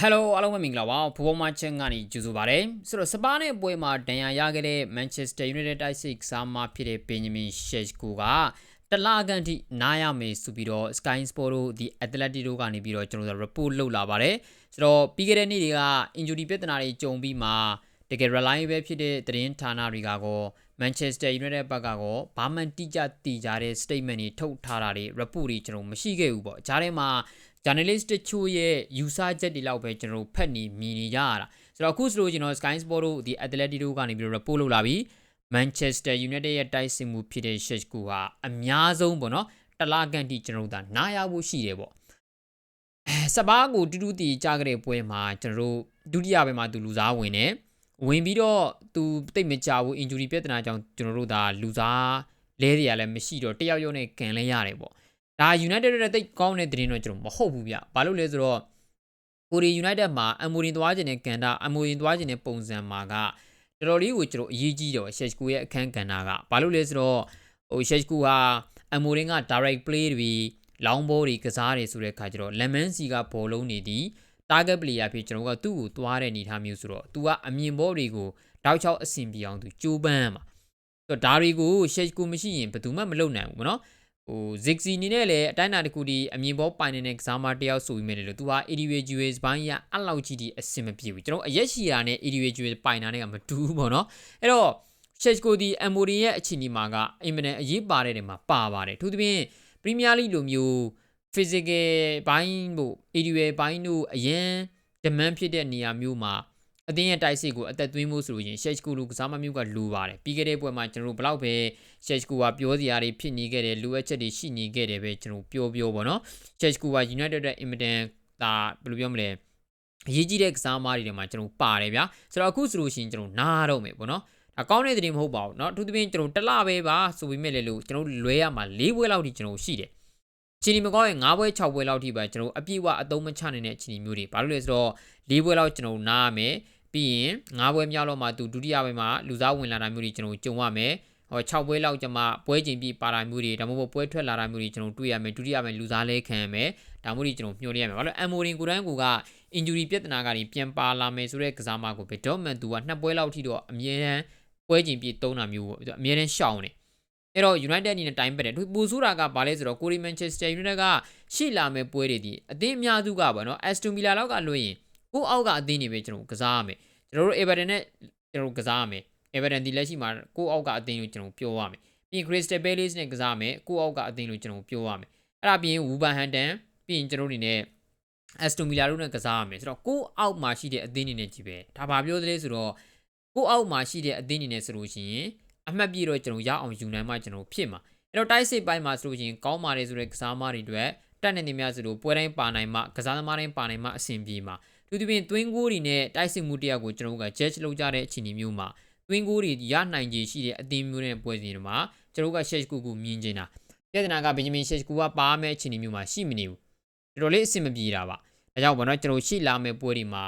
Hello အားလုံးပဲမင်္ဂလာပါဖူဘောမချင်းကနေကြိုဆိုပါရစေဆိုတော့စပါးနဲ့ပွဲမှာဒဏ်ရာရခဲ့တဲ့ Manchester United တိုက်စစ်စားမဖြစ်တဲ့ Benjamin Sheshko ကတလကန်ထိနားရမယ်ဆိုပြီးတော့ Sky Sport တို့ဒီ Athletic တို့ကနေပြီးတော့ကျွန်တော်တို့ report လုပ်လာပါတယ်ဆိုတော့ပြီးခဲ့တဲ့နေ့တွေက injury ပြဿနာတွေကြုံပြီးမှတကယ် reliable ဖြစ်တဲ့သတင်းဌာနတွေကကော Manchester United ဘက်ကကောဘာမှတိကျတည်ကြတဲ့ statement တွေထုတ်ထားတာတွေ report တွေကျွန်တော်မရှိခဲ့ဘူးပေါ့ဂျားထဲမှာ journalist တချို့ရဲ့ယူဆချက်တွေလောက်ပဲကျွန်တော်တို့ဖတ်နေမြင်နေကြရတာဆိုတော့အခုဆိုလို့ကျွန်တော် Sky Sport တို့ဒီ Athletic တို့ကနေပြီးတော့ report လုပ်လာပြီး Manchester United ရဲ့တိုက်စစ်မှုဖြစ်တဲ့ Sheshko ဟာအများဆုံးပေါ့နော်တလားကန်တိကျွန်တော်တို့ဒါနားရဖို့ရှိတယ်ပေါ့အဲစပါးကိုတူတူတီကြားကြတဲ့ပွဲမှာကျွန်တော်တို့ဒုတိယပိုင်းမှာသူလူစားဝင်တယ်ဝင်ပြီးတော့သူတိတ်မကြဘူး injury ပြဿနာကြောင့်ကျွန်တော်တို့ဒါလူစားလဲတွေကလည်းမရှိတော့တယောက်ယောက်နဲ့ကန်လဲရတယ်ပေါ့ ဒါ United ရဲ့တိတ်ကောင်းတဲ့သတင်းတော့ကျွန်တော်မဟုတ်ဘူးဗျဘာလို့လဲဆိုတော့ကိုရီ United မှာအမိုရင်သွားခြင်းနဲ့ကန်တာအမိုရင်သွားခြင်းနဲ့ပုံစံမှာကတော်တော်လေးကိုကျွန်တော်အရေးကြီးတယ်ရှက်ကူရဲ့အခန်းကဏ္ဍကဘာလို့လဲဆိုတော့ဟိုရှက်ကူဟာအမိုရင်က direct play တွေလောင်းဘောတွေကစားတယ်ဆိုတဲ့ခါကျတော့ lemon c ကဘောလုံးနေသည် target player ဖြစ်ကျွန်တော်ကသူ့ကိုသွားတဲ့အနေအထားမျိုးဆိုတော့ तू ကအမြင်ဘောတွေကိုတောက်ချောက်အဆင်ပြေအောင်သူကြိုးပမ်းမှာဆိုတော့ဒါတွေကိုရှက်ကူမရှိရင်ဘယ်သူမှမလုပ်နိုင်ဘူးဗောနော် ဟို Ziggy အနေနဲ့လည်းအတိုင်းအတာတစ်ခုဒီအမြင်ပေါ်ပိုင်နေတဲ့ကစားမတယောက်ဆိုပြီးမြင်တယ်လို့သူဟာ individuals ဘိုင်းရအဲ့လောက်ကြီးဒီအဆင်မပြေဘူးကျွန်တော်အရက်ရှိတာနဲ့ individual ပိုင်တာနဲ့ကမတူဘူးပေါ့နော်အဲ့တော့ Sheshko ဒီ Amorin ရဲ့အခြေအနေမှာကအင်မတန်အရေးပါတဲ့နေမှာပါပါတယ်သူသဖြင့် Premier League လိုမျိုး physical ဘိုင်းတို့ individual ဘိုင်းတို့အရင် demand ဖြစ်တဲ့နေရာမျိုးမှာ အသင်းရဲ့တိုက်စစ်ကိုအသက်သွင်းမှုဆိုလို့ရင်ရှက်ချ်ကူလူကစားမမျိုးကလိုပါတယ်ပြီးခဲ့တဲ့ပွဲမှာကျွန်တော်တို့ဘလောက်ပဲရှက်ချ်ကူကပြောစရာတွေဖြစ်နေခဲ့တယ်လိုအပ်ချက်တွေရှိနေခဲ့တယ်ပဲကျွန်တော်ပြောပြောပေါ့နော်ရှက်ချ်ကူက United ရဲ့ Immediate ဒါဘယ်လိုပြောမလဲအရေးကြီးတဲ့ကစားသမားတွေထဲမှာကျွန်တော်ပါတယ်ဗျာဆိုတော့အခုဆိုလို့ရှိရင်ကျွန်တော်နားတော့မယ်ပေါ့နော်ဒါကောင်းတဲ့သတင်းမဟုတ်ပါဘူးเนาะအထူးသဖြင့်ကျွန်တော်တလပဲပါဆိုပြီးမြဲလေလို့ကျွန်တော်လွဲရမှာ၄ပွဲလောက်ထိကျွန်တော်ရှိတယ်ချီနီမကောင်းရဲ့၅ပွဲ၆ပွဲလောက်ထိပဲကျွန်တော်အပြည့်အဝအသုံးမချနိုင်တဲ့ချီနီမျိုးတွေဘာလို့လဲဆိုတော့၄ပွဲလောက်ကျွန်တော်နားရမယ် ပြီးရင်၅ပွဲမြောက်တော့မှသူဒုတိယပိုင်းမှာလူစားဝင်လာတာမျိုးတွေကျွန်တော်ကြုံရမယ်ဟော6ပွဲလောက်ကျမှပွဲချိန်ပြီးပါတာမျိုးတွေဒါမှမဟုတ်ပွဲထွက်လာတာမျိုးတွေကျွန်တော်တွေ့ရမယ်ဒုတိယပိုင်းလူစားလဲခံရမယ်ဒါမျိုးတွေကျွန်တော်မျှော်လင့်ရမယ်ဘာလို့အမ်မိုရင်ကိုတိုင်းကိုက injury ပြဿနာကနေပြန်ပါလာမယ်ဆိုတဲ့ကစားမကိုဘယ်တော့မှသူကနှစ်ပွဲလောက်ထိတော့အမြဲတမ်းပွဲချိန်ပြီးသုံးတာမျိုးပေါ့အမြဲတမ်းရှောင်တယ်အဲ့တော့ United အနေနဲ့တိုင်းပတ်တယ်ပူဆိုးတာကဘာလဲဆိုတော့ကိုရီ Manchester United ကရှိလာမဲ့ပွဲတွေဒီအသင်းအများစုကပေါ့နော် Aston Villa လောက်ကလွှင့်ရင် ကိုအောက်ကအသင်းတွေပဲကျွန်တော်ကစားရမယ်ကျွန်တော်တို့ Everton နဲ့ကျွန်တော်ကစားရမယ် Everton ဒီလက်ရှိမှာကိုအောက်ကအသင်းလို့ကျွန်တော်ပြောရမယ်ပြီးရင် Crystal Palace နဲ့ကစားမယ်ကိုအောက်ကအသင်းလို့ကျွန်တော်ပြောရမယ်အဲ့ဒါပြီးရင် Wolverhampton ပြီးရင်ကျွန်တော်တို့အနေနဲ့ Aston Villa တို့နဲ့ကစားရမယ်ဆိုတော့ကိုအောက်မှာရှိတဲ့အသင်းတွေနဲ့ကြည့်ပဲဒါဘာပြောသလဲဆိုတော့ကိုအောက်မှာရှိတဲ့အသင်းတွေနဲ့ဆိုလို့ရှိရင်အမှတ်ပြည့်တော့ကျွန်တော်ရအောင်ယူနိုင်မှကျွန်တော်ဖြစ်မှာအဲ့တော့တိုက်စစ်ပိုင်းမှာဆိုလို့ရှိရင်ကောင်းပါတယ်ဆိုတဲ့ကစားသမားတွေအတွက်တက်နေနေများဆိုလို့ပွဲတိုင်းပါနိုင်မှကစားသမားတိုင်းပါနိုင်မှအဆင်ပြေမှာ သူတပင်သွင်းကိုးတွေနဲ့တိုက်စစ်မှုတယောက်ကိုကျွန်တော်တို့က judge လုပ်ကြတဲ့အခြေအနေမျိုးမှာသွင်းကိုးတွေရနိုင်ခြေရှိတဲ့အသင်းမျိုးနဲ့ပွဲစဉ်တွေမှာကျွန်တော်တို့က share ကူကူမြင်နေတာပြဿနာကဘင်ဂျမင် share ကူကပါမယ့်အခြေအနေမျိုးမှာရှိမနေဘူးတော်တော်လေးအဆင်မပြေတာပါဒါကြောင့်ဘောနော်ကျွန်တော်ရှိလာမယ့်ပွဲတွေမှာ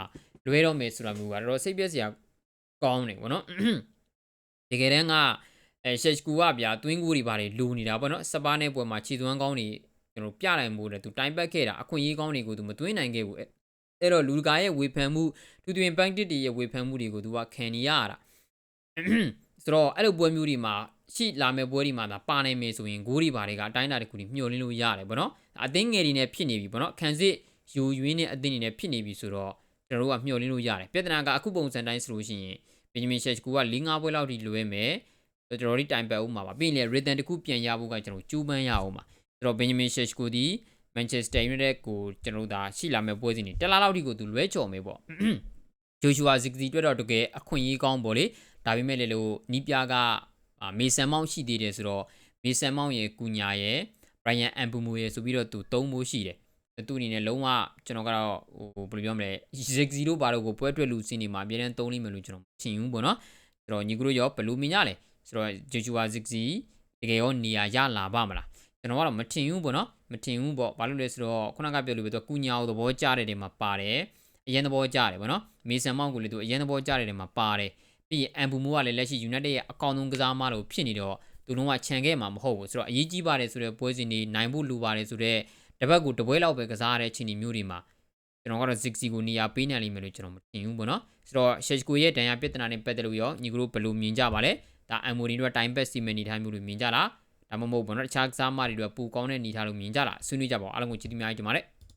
လွဲတော့မယ်ဆိုတာမျိုးကတော်တော်စိတ်ပြည့်စရာကောင်းတယ်ဗောနော်တကယ်တမ်းကအဲရှက်ကူကဗျာတွင်းကူတွေပါတယ်လူနေတာပေါ့နော်စပါးနဲ့ပွဲမှာခြေသွမ်းကောင်းတွေကျွန်တော်ပြနိုင်မှုတယ်သူတိုင်ပတ်ခဲ့တာအခွင့်အရေးကောင်းတွေကိုသူမတွင်းနိုင်ခဲ့ဘူး အဲ့တော့လူတကာရဲ့ဝေဖန်မှုသူတွင်ဘန်တစ်တွေရဲ့ဝေဖန်မှုတွေကိုသူကခံနေရတာဆိုတော့အဲ့လိုပွဲမျိုးတွေမှာရှိလာမဲ့ပွဲတွေမှာသာပါနိုင်မယ်ဆိုရင်ဂိုးတွေဘာတွေကအတိုင်းအတာတစ်ခုညှို့လင်းလို့ရတယ်ဗောနော်အသင်းငယ်တွေနဲ့ဖြစ်နေပြီဗောနော်ခံစစ်ယူယွင်းတဲ့အသင်းတွေနဲ့ဖြစ်နေပြီဆိုတော့ကျွန်တော်တို့ကမျှော်လင့်လို့ရတယ်ပြဿနာကအခုပုံစံတိုင်းဆိုလို့ရှိရင်ဘင်ဂျမင်ရှက်ကူက၄၅ပွဲလောက်ထိလွဲမယ်ကျွန်တော်တို့တိုင်ပတ်ဦးမှာပါပြီးရင်လေ rhythm တစ်ခုပြန်ရဖို့ကကျွန်တော်ကျူးပန်းရအောင်ပါကျွန်တော်ဘင်ဂျမင်ရှက်ကူဒီ Manchester United ကိုကျွန်တော်တို့ဒါရှိလာမဲ့ပွဲစဉ်တွေတက်လာလောက်ထိကိုသူလွဲချော်မယ်ပေါ့ဂျိုရှူအာဇီကစီတွေ့တော့တကယ်အခွင့်အရေးကောင်းပေါ့လေဒါပေမဲ့လေလို့နီးပြကမေဆန်မောင်းရှိသေးတယ်ဆိုတော့မေဆန်မောင်းရဲ့ကူညာရဲ့ Brian Ambumo ရဲ့ဆိုပြီးတော့သူသုံးဖို့ရှိတယ်သူအနေနဲ့လုံးဝကျွန်တော်ကတော့ဟိုဘယ်လိုပြောမလဲ Ziggy တို့ဘာလို့ကိုပွဲတွေ့လူစင်းနေမှာအများတန်းသုံးလိမ့်မယ်လို့ကျွန်တော်ထင်ဘူးပေါ့နော်ဆိုတော့ညီကတို့ရောဘယ်လိုမြင်ကြလဲဆိုတော့ Joshua Ziggy တကယ်ရောနေရာရလာပါမလား ကျွန်တော်ကတော့မထင်ဘူးပေါ့နော်မထင်ဘူးပေါ့ဘာလို့လဲဆိုတော့ခုနကပြောလို့ပဲသူကကုညာကိုသဘောကျတဲ့နေရာမှာပါတယ်အရင်သဘောကျတယ်ပေါ့နော်မေဆန်မောင်ကိုလည်းသူအရင်သဘောကျတဲ့နေရာမှာပါတယ်ပြီးရင်အမ်ဘူမိုးကလည်းလက်ရှိ United ရဲ့အကောင့်ဆုံးကစားမလို့ဖြစ်နေတော့သူလုံးဝခြံခဲ့မှာမဟုတ်ဘူးဆိုတော့အရေးကြီးပါတယ်ဆိုတဲ့ပွဲစဉ်တွေနိုင်ဖို့လိုပါတယ်ဆိုတော့တပတ်ကိုတပွဲလောက်ပဲကစားရတဲ့အခြေအနေမျိုးတွေမှာကျွန်တော်ကတော့ Ziggy ကိုနေရာပေးနိုင်လိမ့်မယ်လို့ကျွန်တော်မထင်ဘူးပေါ့နော်ဆိုတော့ Sheshko ရဲ့ဒဏ်ရာပြဿနာနဲ့ပတ်သက်လို့ရောညီကတို့ဘယ်လိုမြင်ကြပါလဲဒါ Amory တို့ time pass စီမံနေထိုင်မှုလို့မြင်ကြလား ဒါမှမဟုတ်ဘောနော်တခြားကစားမတွေတို့ပူကောင်းတဲ့နေထားလို့မြင်ကြလားဆွေးနွေးကြပါဦးအားလုံးကိုချစ်တီးများကြပါမယ်